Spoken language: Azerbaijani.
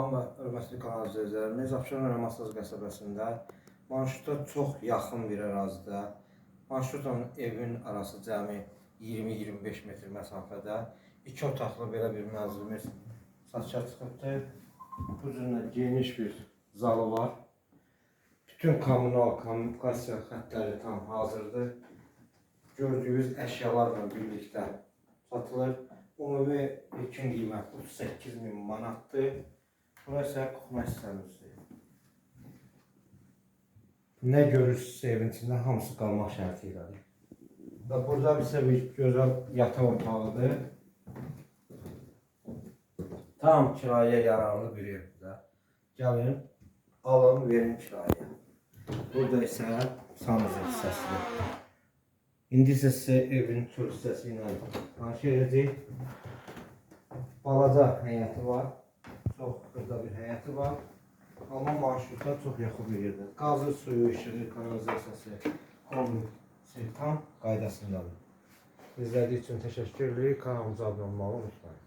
Amma hörmətli kanal izləyicilərimiz, Abşeron Ramasaz qəsəbəsində marşruta çox yaxın bir ərazidə, marşrutla evin arası cəmi 20-25 metr məsafədə iki otaqlı belə bir mənzilimiz satışa çıxıbdır. Bu cürlə geniş bir zalı var. Bütün kommunal kommunikasiya xəttləri tam hazırdır. Gördüyünüz əşyalarla birlikdə satılır. Ümumi ilkin qiymət 38 min manatdır. Burası kuxma hissəmizdir. Nə görürsünüzsə evin içində hamısı qalmaq şərti ilədir. Və burada bizə bir gözəl yataq otağıdır. Tam kirayə yararlı bir evdir. Gəlin, alın, verin kirayəyə. Burada isə sanuzə hissəsidir. İndi isə sizə evin tür hissəsi ilə tanış edəcək. Balaca həyəti var. çok kısa bir heyeti var. Ama marşruta çok yakın bir yerde. Gazı, suyu, ışığı, kanalizasyası, kombi, tam kaydasındadır. İzlediğiniz için teşekkür ederim. Kanalımıza abone olmayı unutmayın.